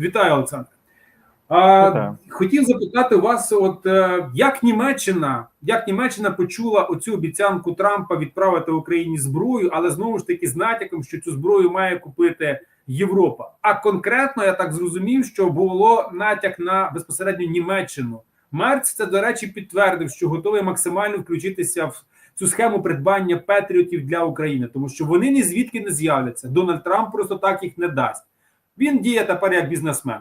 Вітаю, Олександр. Вітаю. хотів запитати вас, от е, як Німеччина, як Німеччина почула оцю обіцянку Трампа відправити Україні зброю, але знову ж таки з натяком, що цю зброю має купити Європа. А конкретно я так зрозумів, що було натяк на безпосередньо Німеччину. Мерц це, до речі, підтвердив, що готовий максимально включитися в цю схему придбання патріотів для України, тому що вони ні звідки не з'являться. Дональд Трамп просто так їх не дасть. Він діє тепер як бізнесмен.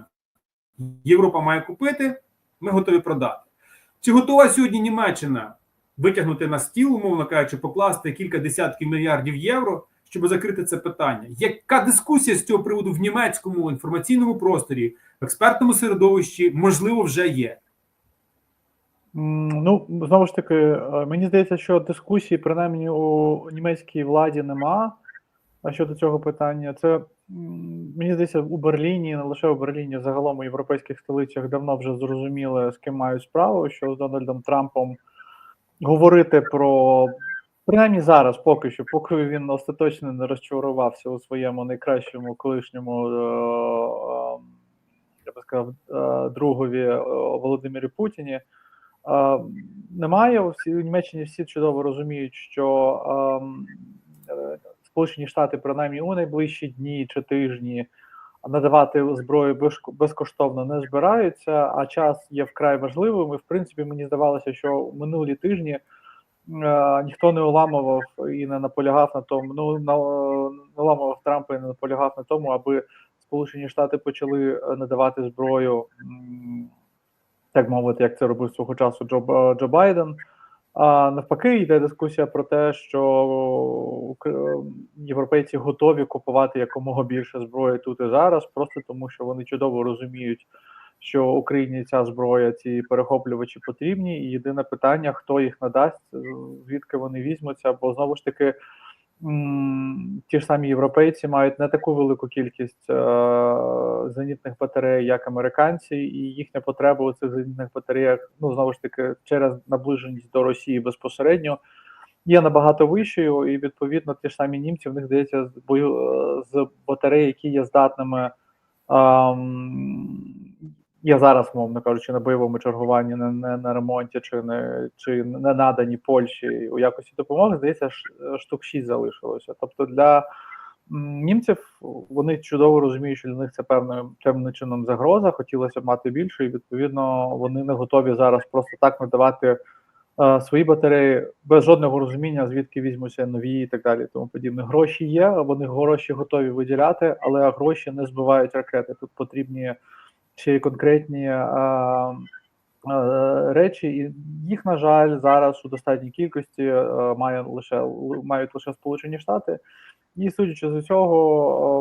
Європа має купити, ми готові продати. Чи готова сьогодні Німеччина витягнути на стіл, умовно кажучи, покласти кілька десятків мільярдів євро, щоб закрити це питання? Яка дискусія з цього приводу в німецькому інформаційному просторі, в експертному середовищі, можливо, вже є? Ну, знову ж таки, е, мені здається, що дискусії, принаймні у німецькій владі нема а щодо цього питання. Це мені здається, у Берліні, не лише у Берліні, загалом у європейських столицях давно вже зрозуміли, з ким мають справу, що з Дональдом Трампом говорити про принаймні зараз, поки що, поки він остаточно не розчарувався у своєму найкращому колишньому. е, е, Я би сказав, е, другові Володимирі Путіні. Немає у Німеччині всі чудово розуміють, що ем, Сполучені Штати принаймні у найближчі дні чи тижні надавати зброю безкоштовно не збираються, а час є вкрай важливим. І в принципі мені здавалося, що минулі тижні е, ніхто не уламував і не наполягав на тому. Ну на, уламував Трампа і не наполягав на тому, аби Сполучені Штати почали е, надавати зброю, так мовити, як це робив свого часу Джо, Джо Байден. А навпаки, йде дискусія про те, що європейці готові купувати якомога більше зброї тут і зараз, просто тому що вони чудово розуміють, що Україні ця зброя, ці перехоплювачі потрібні. І єдине питання, хто їх надасть, звідки вони візьмуться, бо знову ж таки. Ті ж самі європейці мають не таку велику кількість е, зенітних батарей, як американці, і їхня потреба у цих зенітних батареях, ну знову ж таки, через наближеність до Росії безпосередньо є набагато вищою, і відповідно ті ж самі німці в них здається з бою е, з батарей, які є здатними. ем, Є зараз, мовно кажучи, на бойовому чергуванні, не, не на ремонті чи не чи не надані Польщі у якості допомоги, здається, штук 6 залишилося. Тобто для німців вони чудово розуміють, що для них це певною певним чином загроза. Хотілося б мати більше, і відповідно вони не готові зараз просто так надавати е, свої батареї без жодного розуміння, звідки візьмуться нові і так далі. Тому подібне. Гроші є, вони гроші готові виділяти, але гроші не збивають ракети. Тут потрібні й конкретні е, е, речі, і їх, на жаль, зараз у достатній кількості е, має лише мають лише Сполучені Штати. І судячи з усього,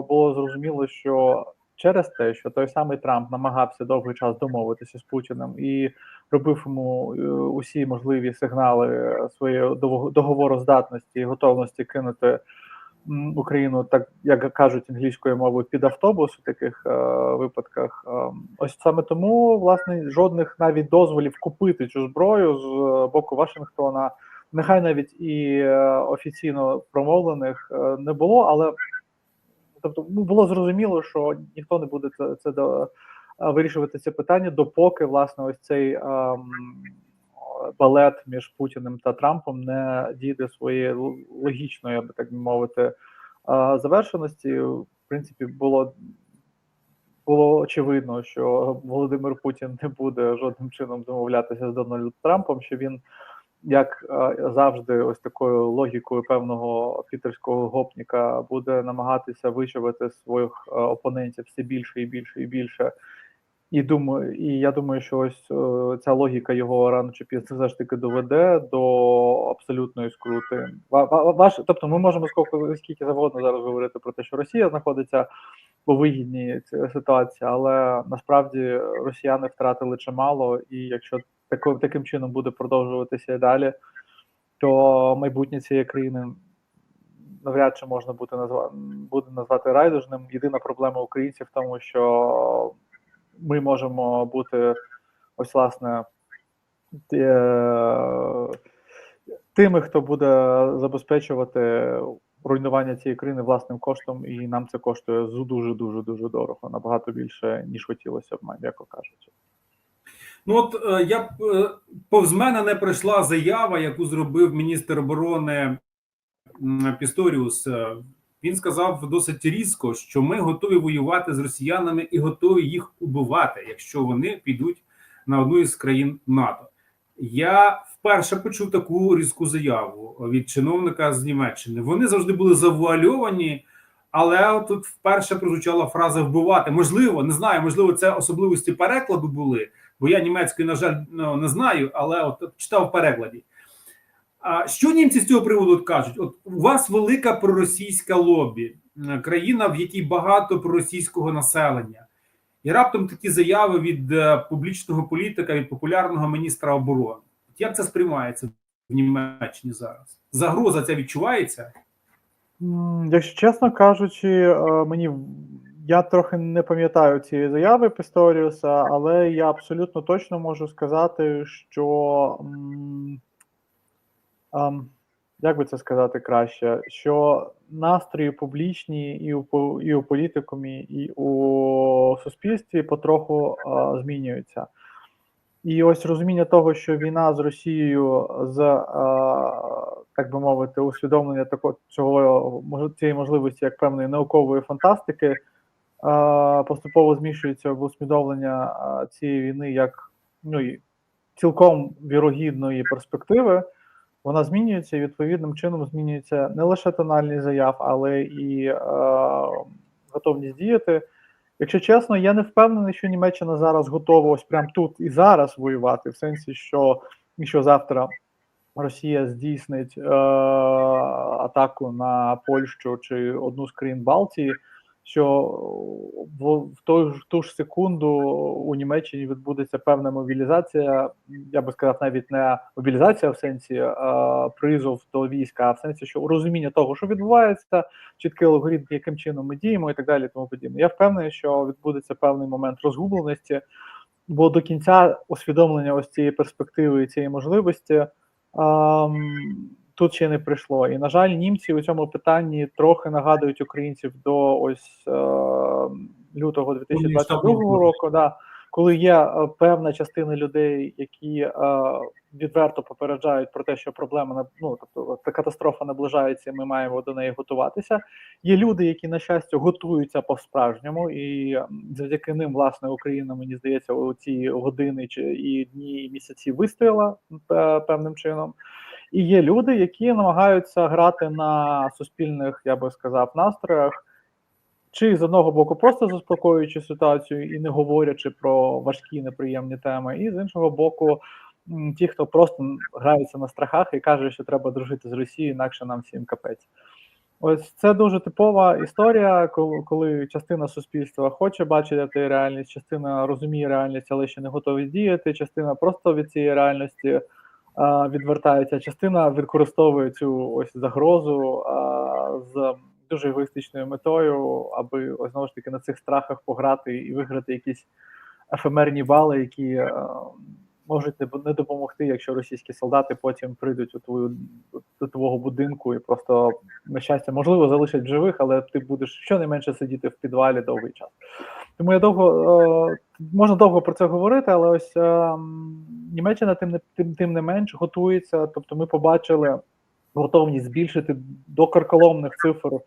е, було зрозуміло, що через те, що той самий Трамп намагався довгий час домовитися з Путіним і робив йому е, усі можливі сигнали своєї дого- договороздатності і готовності кинути Україну, так як кажуть англійською мовою, під автобус у таких е, випадках. Е, ось саме тому, власне, жодних навіть дозволів купити цю зброю з е, боку Вашингтона, нехай навіть і е, офіційно промовлених е, не було, але тобто ну, було зрозуміло, що ніхто не буде це, це до, е, вирішувати це питання, допоки власне ось цей ем, балет між Путіним та Трампом не дійде своєї логічної, я би так мовити, завершеності. В принципі, було. Було очевидно, що Володимир Путін не буде жодним чином домовлятися з Дональдом Трампом, що він, як завжди, ось такою логікою певного пітерського гопніка буде намагатися вичавити своїх опонентів все більше і більше і більше. І думаю, і я думаю, що ось е, ця логіка його рано чи пізно все ж таки доведе до абсолютної скрути. Ва- ва- Ваш, тобто, ми можемо скільки, скільки завгодно зараз говорити про те, що Росія знаходиться у вигідній ситуації, але насправді росіяни втратили чимало, і якщо тако, таким чином буде продовжуватися і далі, то майбутнє цієї країни навряд чи можна буде назвати буде назвати райдужним. Єдина проблема українців в тому, що ми можемо бути ось власне е, тими, хто буде забезпечувати руйнування цієї країни власним коштом, і нам це коштує дуже дуже дуже дорого, набагато більше ніж хотілося б, м'яко кажучи. Ну от е, я е, повз мене не пройшла заява, яку зробив міністр оборони Пісторіус. Він сказав досить різко, що ми готові воювати з росіянами і готові їх убивати, якщо вони підуть на одну із країн НАТО. Я вперше почув таку різку заяву від чиновника з Німеччини. Вони завжди були завуальовані, але тут вперше прозвучала фраза вбивати. Можливо, не знаю, можливо, це особливості перекладу були бо я німецької, на жаль, ну, не знаю, але от читав в перекладі. А що німці з цього приводу кажуть? От у вас велика проросійська лобі, країна, в якій багато проросійського населення, і раптом такі заяви від е, публічного політика, від популярного міністра оборони. Як це сприймається в Німеччині зараз? Загроза ця відчувається? Якщо чесно кажучи, е, мені я трохи не пам'ятаю цієї заяви Пісторіуса, але я абсолютно точно можу сказати, що як би це сказати краще, що настрої публічні і у і у політикумі, і у суспільстві потроху а, змінюються. І ось розуміння того, що війна з Росією з е, так би мовити, усвідомлення такого цього цієї можливості як певної наукової фантастики е, поступово змішується в усвідомлення цієї війни як ну цілком вірогідної перспективи. Вона змінюється і відповідним чином змінюється не лише тональність заяв, але і е, готовність діяти. Якщо чесно, я не впевнений, що Німеччина зараз готова ось прямо тут і зараз воювати, в сенсі, що якщо завтра Росія здійснить е, атаку на Польщу чи одну з країн Балтії, що в, той, ж- ту ж секунду у Німеччині відбудеться певна мобілізація, я би сказав, навіть не мобілізація в сенсі е, призов до війська, а в сенсі, що розуміння того, що відбувається, чіткий алгоритм, яким чином ми діємо, і так далі. Тому подібне. Я впевнений, що відбудеться певний момент розгубленості, бо до кінця усвідомлення ось цієї перспективи і цієї можливості ем, тут ще не прийшло. І на жаль, німці у цьому питанні трохи нагадують українців до ось е, лютого 2022 року. Да, коли є е, певна частина людей, які е, відверто попереджають про те, що проблема ну, тобто катастрофа наближається, і ми маємо до неї готуватися. Є люди, які на щастя готуються по-справжньому, і завдяки ним, власне, Україна, мені здається, у ці години чи і дні, і місяці вистояла певним чином. І є люди, які намагаються грати на суспільних, я би сказав, настроях, чи з одного боку просто заспокоюючи ситуацію і не говорячи про важкі неприємні теми, і з іншого боку, ті, хто просто грається на страхах і каже, що треба дружити з Росією, інакше нам всім капець. Ось це дуже типова історія, коли, частина суспільства хоче бачити реальність, частина розуміє реальність, але ще не готові діяти. Частина просто від цієї реальності відвертається, частина використовує цю ось загрозу з дуже егоїстичною метою, аби ось знову ж таки на цих страхах пограти і виграти якісь ефемерні бали, які можуть не, допомогти, якщо російські солдати потім прийдуть у твою до твого будинку і просто на щастя, можливо, залишать живих, але ти будеш щонайменше сидіти в підвалі довгий час. Тому я довго е, можна довго про це говорити, але ось е, Німеччина тим не тим, тим не менш готується. Тобто, ми побачили готовність збільшити до карколомних цифр е,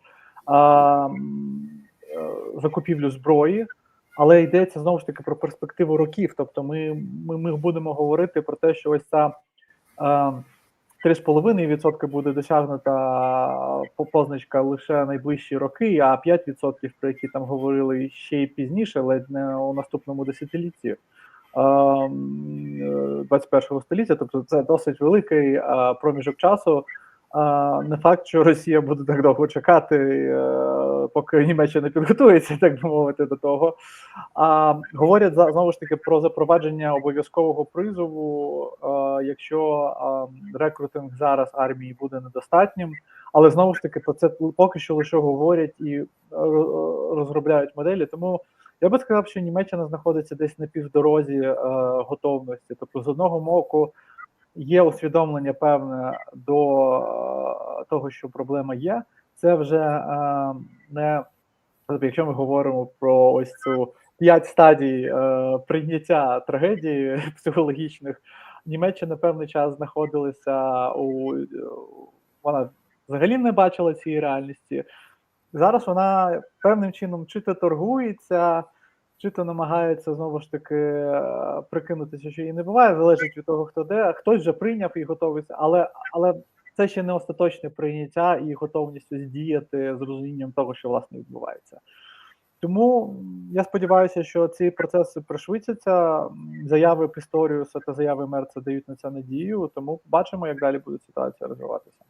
закупівлю зброї. Але йдеться знову ж таки про перспективу років. Тобто, ми, ми, ми будемо говорити про те, що ось ця е, 3,5% буде досягнута позначка лише найближчі роки, а 5%, про які там говорили ще й пізніше, ледь не у наступному десятилітті е, м, е, 21 століття. Тобто це досить великий е, проміжок часу. Не факт, що Росія буде так довго чекати, е, поки Німеччина підготується, так би мовити, до того. А говорять знову ж таки про запровадження обов'язкового призову, якщо рекрутинг зараз армії буде недостатнім. Але знову ж таки про це поки що лише говорять і розробляють моделі. Тому я би сказав, що Німеччина знаходиться десь на півдорозі е, готовності. Тобто, з одного боку, є усвідомлення певне до е, того, що проблема є. це вже е, не тобто, якщо ми говоримо про ось цю п'ять стадій е, прийняття трагедії психологічних, Німеччина певний час знаходилася у вона взагалі не бачила цієї реальності. Зараз вона певним чином чи то торгується, чи то намагається знову ж таки е, прикинутися, що її не буває, залежить від того, хто де. Хтось вже прийняв і готовий, але, але це ще не остаточне прийняття і готовність ось діяти з розумінням того, що власне відбувається. Тому я сподіваюся, що ці процеси пришвидшаться. Заяви Пісторіуса та заяви Мерца дають на це надію. Тому бачимо, як далі буде ситуація розвиватися.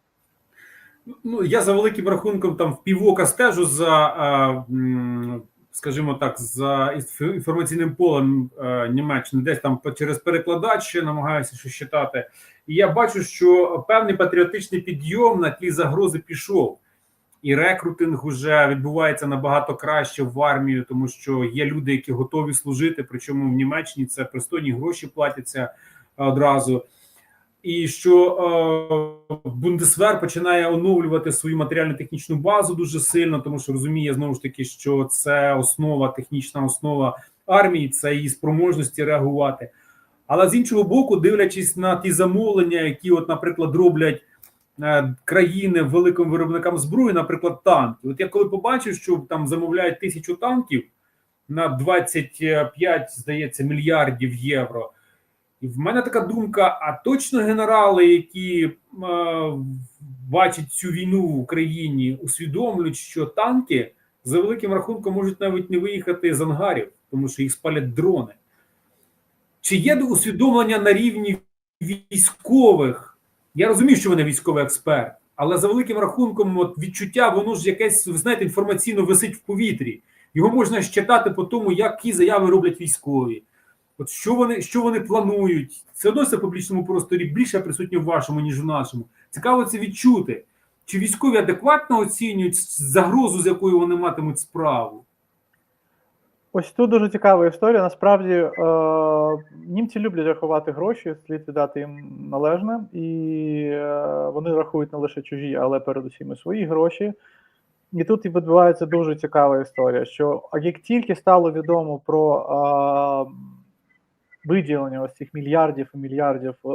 Ну, я за великим рахунком там в півока стежу за, а, м, скажімо так, за інф- інформаційним полем е, Німеччини, десь там через перекладач намагаюся щось читати. І я бачу, що певний патріотичний підйом на тлі загрози пішов. І рекрутинг вже відбувається набагато краще в армію, тому що є люди, які готові служити. Причому в Німеччині це пристойні гроші платяться одразу. І що е, Бундесвер починає оновлювати свою матеріально-технічну базу дуже сильно, тому що розуміє знову ж таки, що це основа, технічна основа армії, це її спроможності реагувати. Але з іншого боку, дивлячись на ті замовлення, які, от, наприклад, роблять е, країни великим виробникам зброї, наприклад, танки. От я коли побачив, що там замовляють тисячу танків на 25, здається, мільярдів євро. І в мене така думка: а точно генерали, які е, бачать цю війну в Україні, усвідомлюють, що танки за великим рахунком можуть навіть не виїхати з ангарів, тому що їх спалять дрони. Чи є усвідомлення на рівні військових? Я розумію, що вони військовий експерт, але за великим рахунком, от відчуття, воно ж якесь, ви знаєте, інформаційно висить в повітрі. Його можна щитати по тому, які заяви роблять військові. От що вони що вони планують? Це в публічному просторі більше присутнє в вашому, ніж в нашому. Цікаво це відчути. Чи військові адекватно оцінюють загрозу, з якою вони матимуть справу? Ось тут дуже цікава історія. Насправді е, німці люблять рахувати гроші, слід віддати їм належне, і е, вони рахують не лише чужі, але передусім і свої гроші. І тут і відбувається дуже цікава історія. Що як тільки стало відомо про е, виділення ось цих мільярдів і мільярдів е,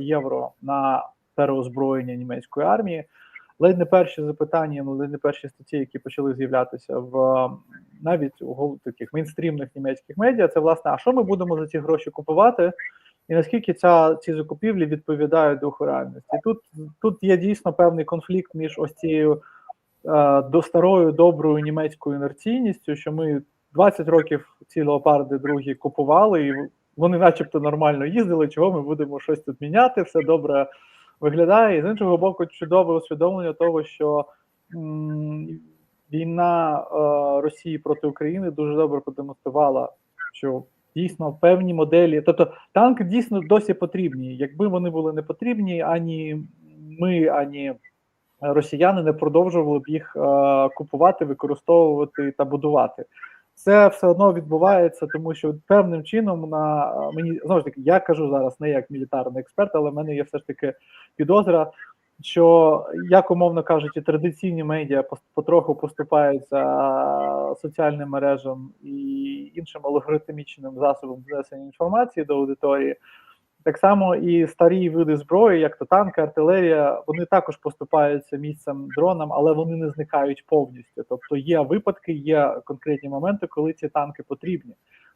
євро на переозброєння німецької армії, ледь не перші запитання, ну ледь не перші статті, які почали з'являтися в навіть у таких мейнстрімних німецьких медіа, це власне, а що ми будемо за ці гроші купувати, і наскільки ця ці закупівлі відповідають духу реальності? Тут тут є дійсно певний конфлікт між ось цією е, до старою доброю німецькою інерційністю, що ми 20 років ці леопарди другі купували, і вони, начебто, нормально їздили. Чого ми будемо щось тут міняти? Все добре виглядає. І з іншого боку, чудове усвідомлення того, що м, війна е, Росії проти України дуже добре продемонструвала, що дійсно певні моделі, тобто танки дійсно досі потрібні. Якби вони були не потрібні, ані ми, ані росіяни не продовжували б їх е, купувати, використовувати та будувати. Це все одно відбувається, тому що певним чином на мені знову ж таки я кажу зараз не як мілітарний експерт, але в мене є все ж таки підозра, що як умовно кажучи, традиційні медіа потроху поступаються соціальним мережам і іншим алгоритмічним засобам донесення інформації до аудиторії. Так само і старі види зброї, як то танки, артилерія, вони також поступаються місцем дронам, але вони не зникають повністю. Тобто є випадки, є конкретні моменти, коли ці танки потрібні.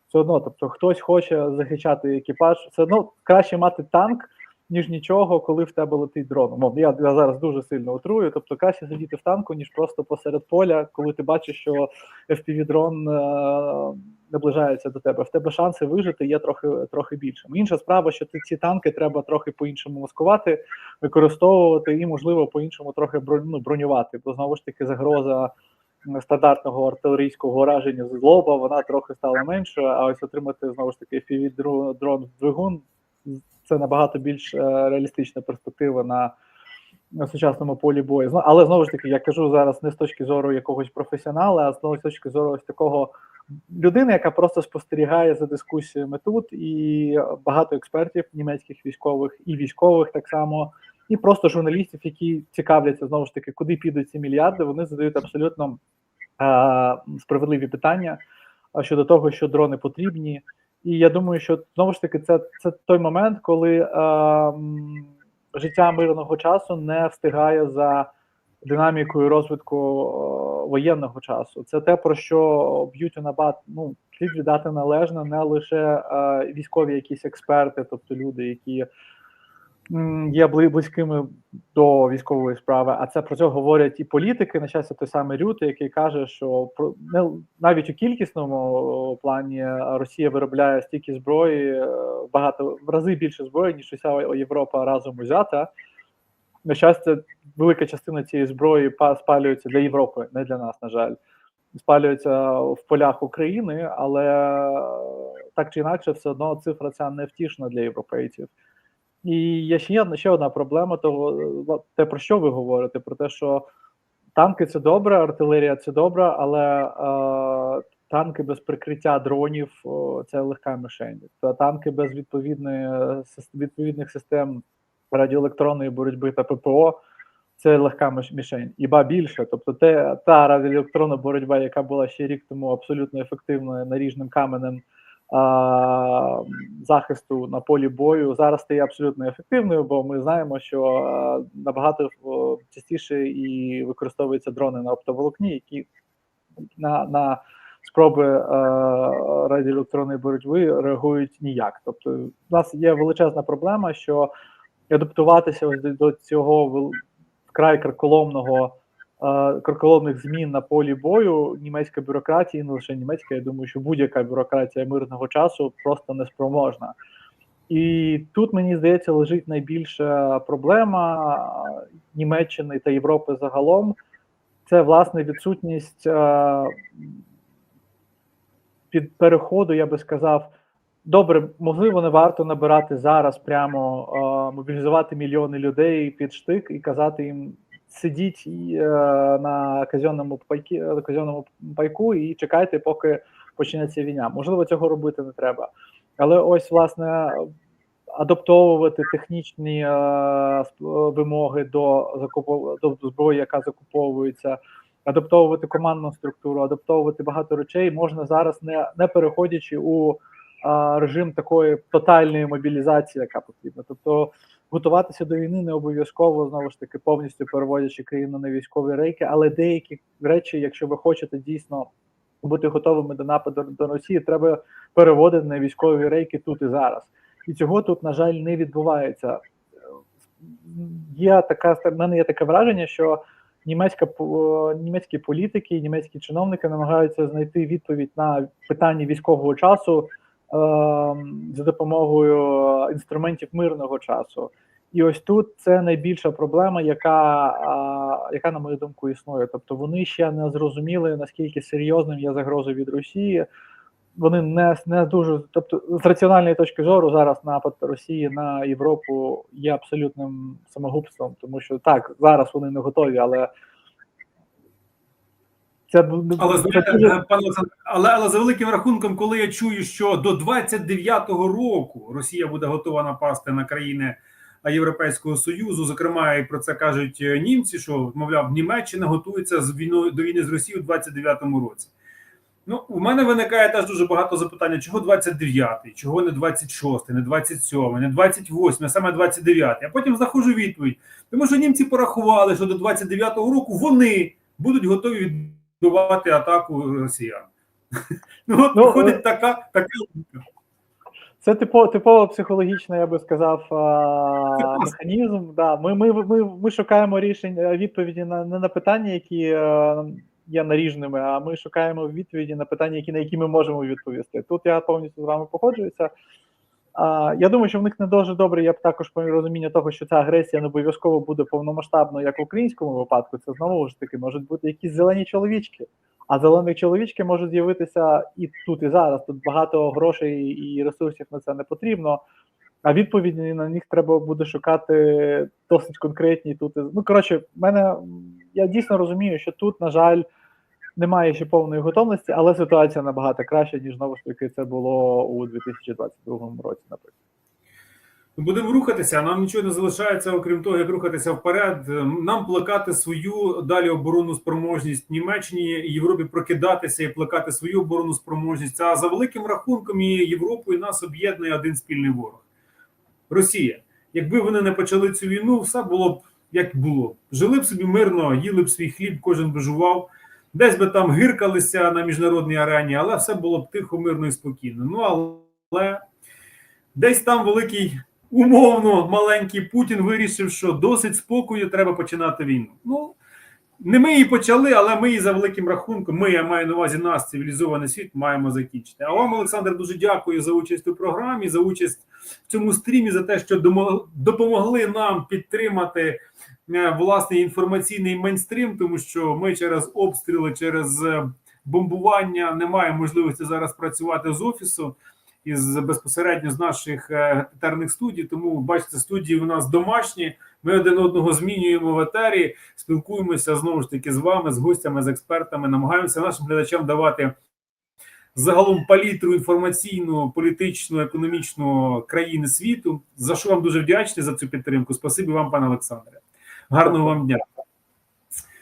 Все одно, тобто, хтось хоче захищати екіпаж, все одно краще мати танк, ніж нічого, коли в тебе летить дрон. Мов, я, я зараз дуже сильно отрую. Тобто краще сидіти в танку, ніж просто посеред поля, коли ти бачиш, що FPV-дрон е- наближається до тебе. В тебе шанси вижити є трохи трохи більшими. Інша справа, що ти ці танки треба трохи по-іншому маскувати, використовувати і, можливо, по-іншому трохи ну, бронювати, бо знову ж таки загроза стандартного артилерійського ураження з лоба вона трохи стала меншою, а ось отримати знову ж таки FPV-дрон в двигун це набагато більш реалістична перспектива на. На сучасному полі бою. Але знову ж таки, я кажу зараз не з точки зору якогось професіонала, а знову з точки зору ось такого людини, яка просто спостерігає за дискусіями тут, і багато експертів німецьких військових і військових так само і просто журналістів, які цікавляться знову ж таки, куди підуть ці мільярди. Вони задають абсолютно е, справедливі питання щодо того, що дрони потрібні. І я думаю, що знову ж таки, це, це той момент, коли е, життя мирного часу не встигає за динамікою розвитку е, воєнного часу. Це те, про що б'ють у набат, ну, слід віддати належно не лише е, військові якісь експерти, тобто люди, які є близькими до військової справи, а це про це говорять і політики. На щастя, той самий Рюти, який каже, що про навіть у кількісному плані Росія виробляє стільки зброї, е, багато в рази більше зброї, ніж уся Європа разом узята. На щастя, велика частина цієї зброї па- спалюється для Європи, не для нас, на жаль. Спалюється в полях України, але так чи інакше, все одно цифра ця невтішна для європейців. І є ще ще одна проблема, того те, про що ви говорите, про те, що танки це добре, артилерія це добре, але е, танки без прикриття дронів це легка мішень. Танки без відповідної відповідних систем радіоелектронної боротьби та ППО це легка міш- мішень. І ба більше. Тобто, те, та радіоелектронна боротьба, яка була ще рік тому абсолютно ефективною наріжним каменем а, захисту на полі бою, зараз стає абсолютно ефективною, бо ми знаємо, що набагато о, частіше і використовуються дрони на оптоволокні, які на, на спроби е, радіоелектронної боротьби реагують ніяк. Тобто, у нас є величезна проблема, що адаптуватися ось до, цього вкрай карколомного е, карколомних змін на полі бою німецька бюрократія, не лише німецька, я думаю, що будь-яка бюрократія мирного часу просто неспроможна. І тут мені здається лежить найбільша проблема е, Німеччини та Європи загалом. Це власне відсутність е, під переходу, я би сказав. Добре, можливо, не варто набирати зараз прямо е, мобілізувати мільйони людей під штик і казати їм сидіть е, на казенному пайкі, казенному пайку і чекайте, поки почнеться війна. Можливо, цього робити не треба. Але ось власне адаптовувати технічні е, вимоги до закупов... до зброї, яка закуповується, адаптовувати командну структуру, адаптовувати багато речей можна зараз, не, не переходячи у режим такої тотальної мобілізації, яка потрібна. Тобто готуватися до війни не обов'язково знову ж таки повністю переводячи країну на військові рейки, але деякі речі, якщо ви хочете дійсно бути готовими до нападу до Росії, треба переводити на військові рейки тут і зараз. І цього тут, на жаль, не відбувається. Є така в мене є таке враження, що німецька німецькі політики, німецькі чиновники намагаються знайти відповідь на питання військового часу за допомогою інструментів мирного часу. І ось тут це найбільша проблема, яка, яка на мою думку існує. Тобто вони ще не зрозуміли наскільки серйозним є загроза від Росії. Вони не, не дуже, тобто, з раціональної точки зору, зараз напад Росії на Європу є абсолютним самогубством, тому що так, зараз вони не готові, але це Але це знаєте, е, пане але, але за великим рахунком, коли я чую, що до 29-го року Росія буде готова напасти на країни е, Європейського Союзу, зокрема, і про це кажуть е, німці, що мовляв, Німеччина готується з війною до війни з Росією у 29-му році. Ну, у мене виникає теж дуже багато запитань: чого 29-й, чого не 26-й, не 27-й, не 28-й, а саме 29-й. А потім знаходжу відповідь. Тому що німці порахували, що до 29-го року вони будуть готові відбивати атаку росіян. Ну, от Ну, виходить е, така, така Це типо, типово психологічно, я би сказав, а, механізм. Да. Ми, ми, ми, ми шукаємо рішень е, відповіді на, не на питання, які е, є наріжними, а ми шукаємо відповіді на питання, які, на які ми можемо відповісти. Тут я повністю з вами погоджуюся. Я думаю, що в них не дуже добре. Я б також розуміння того, що ця агресія не обов'язково буде повномасштабною, як в українському випадку. Це знову ж таки можуть бути якісь зелені чоловічки. А зелені чоловічки можуть з'явитися і тут, і зараз. Тут багато грошей і ресурсів на це не потрібно. А відповіді на них треба буде шукати досить конкретні. Тут ну коротше, мене я дійсно розумію, що тут, на жаль, немає ще повної готовності, але ситуація набагато краща, ніж знову ж таки це було у 2022 році, наприклад. Будемо рухатися, нам нічого не залишається, окрім того, як рухатися вперед. Нам плекати свою далі оборонну спроможність Німеччині і Європі прокидатися і плекати свою оборонну спроможність. А за великим рахунком і Європу і нас об'єднує один спільний ворог Росія. Якби вони не почали цю війну, все було б як було. Жили б собі мирно, їли б свій хліб, кожен би жував, десь би там гиркалися на міжнародній арені, але все було б тихо, мирно і спокійно. Ну але десь там великий умовно маленький Путін вирішив, що досить спокою, треба починати війну. Ну не ми її почали, але ми її за великим рахунком. Ми я маю на увазі нас, цивілізований світ, маємо закінчити. А вам, Олександр, дуже дякую за участь у програмі, за участь в цьому стрімі, за те, що допомогли нам підтримати е, власний інформаційний мейнстрім, тому що ми через обстріли, через е, бомбування не маємо можливості зараз працювати з офісу із безпосередньо з наших е, етерних студій. Тому бачите, студії у нас домашні. Ми один одного змінюємо в етері, спілкуємося знову ж таки з вами, з гостями, з експертами. Намагаємося нашим глядачам давати загалом палітру інформаційну, політичну, економічну країни світу. За що вам дуже вдячний за цю підтримку. Спасибі вам, пане Олександре. Гарного вам дня.